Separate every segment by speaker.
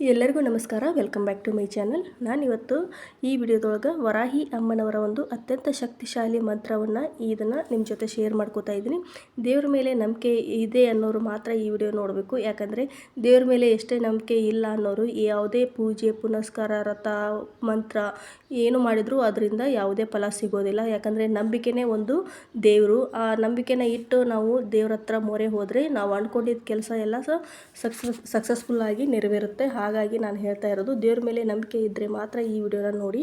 Speaker 1: ಎಲ್ಲರಿಗೂ ನಮಸ್ಕಾರ. Welcome back to my channel ನಾನಿವತ್ತು ಈ ವಿಡಿಯೋದೊಳಗೆ ವರಾಹಿ ಅಮ್ಮನವರ ಒಂದು ಅತ್ಯಂತ ಶಕ್ತಿಶಾಲಿ ಮಂತ್ರವನ್ನು ಇದನ್ನು ನಿಮ್ಮ ಜೊತೆ ಶೇರ್ ಮಾಡ್ಕೋತಾ ಇದ್ದೀನಿ. ದೇವ್ರ ಮೇಲೆ ನಂಬಿಕೆ ಇದೆ ಅನ್ನೋರು ಮಾತ್ರ ಈ ವಿಡಿಯೋ ನೋಡಬೇಕು. ಯಾಕಂದರೆ ದೇವ್ರ ಮೇಲೆ ಎಷ್ಟೇ ನಂಬಿಕೆ ಇಲ್ಲ ಅನ್ನೋರು ಯಾವುದೇ ಪೂಜೆ, ಪುನಸ್ಕಾರ, ರಥ, ಮಂತ್ರ ಏನು ಮಾಡಿದರೂ ಅದರಿಂದ ಯಾವುದೇ ಫಲ ಸಿಗೋದಿಲ್ಲ. ಯಾಕಂದರೆ ನಂಬಿಕೆನೇ ಒಂದು ದೇವರು. ಆ ನಂಬಿಕೆನ ಇಟ್ಟು ನಾವು ದೇವ್ರ ಹತ್ರ ಮೊರೆ ಹೋದರೆ ನಾವು ಅಂದ್ಕೊಂಡಿದ್ದ ಕೆಲಸ ಎಲ್ಲ ಸಕ್ಸಸ್ ಸಕ್ಸಸ್ಫುಲ್ಲಾಗಿ ನೆರವೇರುತ್ತೆ. ಹಾಗಾಗಿ ನಾನು ಹೇಳ್ತಾ ಇರೋದು ದೇವ್ರ ಮೇಲೆ ನಂಬಿಕೆ ಇದ್ದರೆ ಮಾತ್ರ ಈ ವಿಡಿಯೋನ ನೋಡಿ.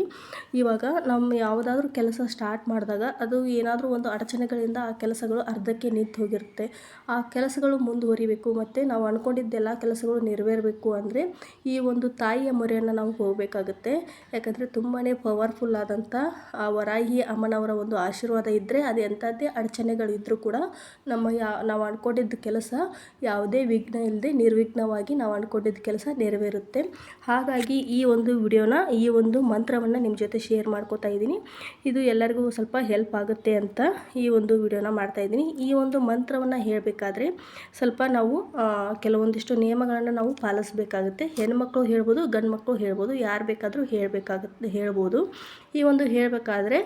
Speaker 1: ಇವಾಗ ನಮ್ಮ ಯಾವುದಾದ್ರೂ ಕೆಲಸ ಸ್ಟಾರ್ಟ್ ಮಾಡಿದಾಗ ಅದು ಏನಾದರೂ ಒಂದು ಅಡಚಣೆಗಳಿಂದ ಆ ಕೆಲಸಗಳು ಅರ್ಧಕ್ಕೆ ನಿಂತು ಹೋಗಿರುತ್ತೆ. ಆ ಕೆಲಸಗಳು ಮುಂದುವರಿಬೇಕು ಮತ್ತು ನಾವು ಅಂದ್ಕೊಂಡಿದ್ದೆಲ್ಲ ಕೆಲಸಗಳು ನೆರವೇರಬೇಕು ಅಂದರೆ ಈ ಒಂದು ತಾಯಿಯ ಮೊರೆಯನ್ನು ನಾವು ಹೋಗಬೇಕಾಗುತ್ತೆ. ಯಾಕಂದರೆ ತುಂಬಾ ಪವರ್ಫುಲ್ ಆದಂಥ ಆ ವರಾಹಿ ಅಮ್ಮನವರ ಒಂದು ಆಶೀರ್ವಾದ ಇದ್ದರೆ ಅದು ಎಂಥದ್ದೇ ಅಡಚಣೆಗಳಿದ್ದರೂ ಕೂಡ ನಮ್ಮ ಯಾ, ನಾವು ಅಂದ್ಕೊಂಡಿದ್ದ ಕೆಲಸ ಯಾವುದೇ ವಿಘ್ನ ಇಲ್ಲದೆ ನಿರ್ವಿಘ್ನವಾಗಿ ನಾವು ಅಂದ್ಕೊಂಡಿದ್ದ ಕೆಲಸ ನೆರವೇರುತ್ತೆ. ಇರುತ್ತೆ. ಹಾಗಾಗಿ ಈ ಒಂದು ವಿಡಿಯೋನ, ಈ ಒಂದು ಮಂತ್ರವನ್ನು ನಿಮ್ಮ ಜೊತೆ ಶೇರ್ ಮಾಡ್ಕೋತಾ ಇದ್ದೀನಿ. ಇದು ಎಲ್ಲರಿಗೂ ಸ್ವಲ್ಪ ಹೆಲ್ಪ್ ಆಗುತ್ತೆ ಅಂತ ಈ ಒಂದು ವಿಡಿಯೋನ ಮಾಡ್ತಾ ಇದ್ದೀನಿ. ಈ ಒಂದು ಮಂತ್ರವನ್ನು ಹೇಳಬೇಕಾದ್ರೆ ಸ್ವಲ್ಪ ನಾವು ಕೆಲವೊಂದಿಷ್ಟು ನಿಯಮಗಳನ್ನು ನಾವು ಪಾಲಿಸಬೇಕಾಗುತ್ತೆ. ಹೆಣ್ಮಕ್ಳು ಹೇಳ್ಬೋದು ಗಂಡು ಮಕ್ಕಳು ಹೇಳ್ಬೋದು, ಯಾರು ಬೇಕಾದರೂ ಹೇಳಬೇಕಾಗುತ್ತೆ ಹೇಳ್ಬೋದು. ಈ ಒಂದು ಹೇಳಬೇಕಾದ್ರೆ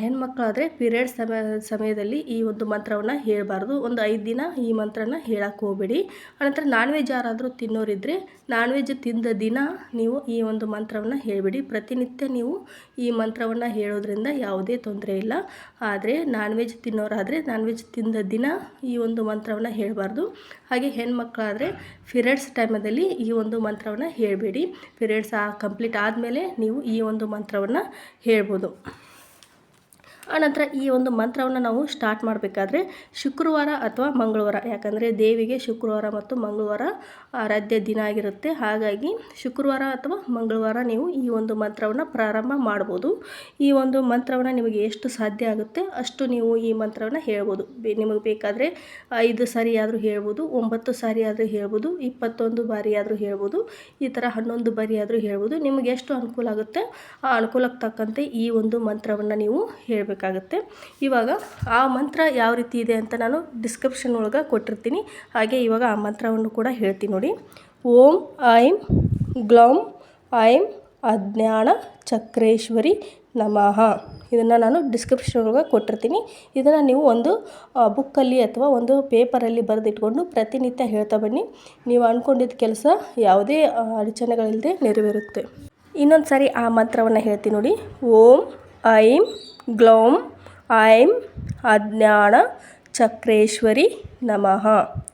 Speaker 1: ಹೆಣ್ಮಕ್ಳಾದರೆ ಪೀರಿಯಡ್ಸ್ ಸಮಯ ಸಮಯದಲ್ಲಿ ಈ ಒಂದು ಮಂತ್ರವನ್ನು ಹೇಳಬಾರ್ದು. ಒಂದು ಐದು ದಿನ ಈ ಮಂತ್ರನ ಹೇಳಕ್ಕೆ ಹೋಗಬೇಡಿ. ಆನಂತರ ನಾನ್ ವೆಜ್ ಯಾರಾದರೂ ತಿನ್ನೋರಿದ್ದರೆ ನಾನ್ ವೆಜ್ ತಿಂದ ದಿನ ನೀವು ಈ ಒಂದು ಮಂತ್ರವನ್ನು ಹೇಳಿಬಿಡಿ. ಪ್ರತಿನಿತ್ಯ ನೀವು ಈ ಮಂತ್ರವನ್ನು ಹೇಳೋದ್ರಿಂದ ಯಾವುದೇ ತೊಂದರೆ ಇಲ್ಲ. ಆದರೆ ನಾನ್ ವೆಜ್ ತಿನ್ನೋರಾದರೆ ನಾನ್ ವೆಜ್ ತಿಂದ ದಿನ ಈ ಒಂದು ಮಂತ್ರವನ್ನು ಹೇಳಬಾರ್ದು. ಹಾಗೆ ಹೆಣ್ಮಕ್ಳಾದರೆ ಪಿರಿಯಡ್ಸ್ ಟೈಮಲ್ಲಿ ಈ ಒಂದು ಮಂತ್ರವನ್ನು ಹೇಳಬೇಡಿ. ಪಿರಿಯಡ್ಸ್ ಕಂಪ್ಲೀಟ್ ಆದಮೇಲೆ ನೀವು ಈ ಒಂದು ಮಂತ್ರವನ್ನು ಹೇಳ್ಬೋದು. ಆನಂತರ ಈ ಒಂದು ಮಂತ್ರವನ್ನು ನಾವು ಸ್ಟಾರ್ಟ್ ಮಾಡಬೇಕಾದ್ರೆ ಶುಕ್ರವಾರ ಅಥವಾ ಮಂಗಳವಾರ. ಯಾಕಂದರೆ ದೇವಿಗೆ ಶುಕ್ರವಾರ ಮತ್ತು ಮಂಗಳವಾರ ಆರಾಧ್ಯ ದಿನ ಆಗಿರುತ್ತೆ. ಹಾಗಾಗಿ ಶುಕ್ರವಾರ ಅಥವಾ ಮಂಗಳವಾರ ನೀವು ಈ ಒಂದು ಮಂತ್ರವನ್ನು ಪ್ರಾರಂಭ ಮಾಡ್ಬೋದು. ಈ ಒಂದು ಮಂತ್ರವನ್ನು ನಿಮಗೆ ಎಷ್ಟು ಸಾಧ್ಯ ಆಗುತ್ತೆ ಅಷ್ಟು ನೀವು ಈ ಮಂತ್ರವನ್ನು ಹೇಳ್ಬೋದು. ನಿಮಗೆ ಬೇಕಾದರೆ ಐದು ಸಾರಿ ಆದರೂ ಹೇಳ್ಬೋದು, ಒಂಬತ್ತು ಸಾರಿ ಆದರೂ ಹೇಳ್ಬೋದು, ಇಪ್ಪತ್ತೊಂದು ಬಾರಿ ಆದರೂ ಹೇಳ್ಬೋದು, ಈ ಥರ ಹನ್ನೊಂದು ಬಾರಿ ಆದರೂ ಹೇಳ್ಬೋದು. ನಿಮಗೆ ಎಷ್ಟು ಅನುಕೂಲ ಆಗುತ್ತೆ ಆ ಅನುಕೂಲಕ್ಕೆ ತಕ್ಕಂತೆ ಈ ಒಂದು ಮಂತ್ರವನ್ನು ನೀವು ಹೇಳಬೇಕು. ಬೇಕಾಗುತ್ತೆ ಇವಾಗ ಆ ಮಂತ್ರ ಯಾವ ರೀತಿ ಇದೆ ಅಂತ ನಾನು ಡಿಸ್ಕ್ರಿಪ್ಷನ್ ಒಳಗೆ ಕೊಟ್ಟಿರ್ತೀನಿ. ಹಾಗೆ ಇವಾಗ ಆ ಮಂತ್ರವನ್ನು ಕೂಡ ಹೇಳ್ತೀನಿ ನೋಡಿ. ಓಂ ಐಂ ಗ್ಲೌಂ ಐಂ ಅಜ್ಞಾನ ಚಕ್ರೇಶ್ವರಿ ನಮಃ. ಇದನ್ನು ನಾನು ಡಿಸ್ಕ್ರಿಪ್ಷನ್ ಒಳಗೆ ಕೊಟ್ಟಿರ್ತೀನಿ. ಇದನ್ನು ನೀವು ಒಂದು ಬುಕ್ಕಲ್ಲಿ ಅಥವಾ ಒಂದು ಪೇಪರಲ್ಲಿ ಬರೆದಿಟ್ಕೊಂಡು ಪ್ರತಿನಿತ್ಯ ಹೇಳ್ತಾ ಬನ್ನಿ. ನೀವು ಅಂದ್ಕೊಂಡಿದ್ದ ಕೆಲಸ ಯಾವುದೇ ಅಡಚಣೆಗಳಿಲ್ಲದೆ ನೆರವೇರುತ್ತೆ. ಇನ್ನೊಂದು ಸಾರಿ ಆ ಮಂತ್ರವನ್ನು ಹೇಳ್ತೀನಿ ನೋಡಿ. ಓಂ ಐಂ ಗ್ಲೌಂ ಐಂ ಅಜ್ಞಾನ, ಚಕ್ರೇಶ್ವರಿ ನಮಃ.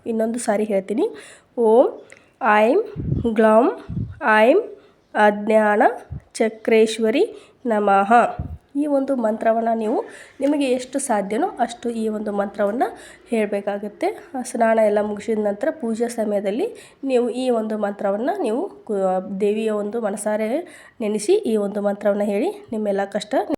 Speaker 1: ಇನ್ನೊಂದು ಸಾರಿ ಹೇಳ್ತೀನಿ. ಓಂ ಐಂ ಗ್ಲೌಂ ಐಂ ಅಜ್ಞಾನ, ಚಕ್ರೇಶ್ವರಿ ನಮಃ. ಈ ಒಂದು ಮಂತ್ರವನ್ನು ನೀವು ನಿಮಗೆ ಎಷ್ಟು ಸಾಧ್ಯನೋ ಅಷ್ಟು ಈ ಒಂದು ಮಂತ್ರವನ್ನು ಹೇಳಬೇಕಾಗುತ್ತೆ. ಸ್ನಾನ ಎಲ್ಲ ಮುಗಿಸಿದ ನಂತರ ಪೂಜಾ ಸಮಯದಲ್ಲಿ ನೀವು ಈ ಒಂದು ಮಂತ್ರವನ್ನು ನೀವು ದೇವಿಯ ಒಂದು ಮನಸಾರೆ ನೆನೆಸಿ ಈ ಒಂದು ಮಂತ್ರವನ್ನು ಹೇಳಿ ನಿಮ್ಮೆಲ್ಲ ಕಷ್ಟ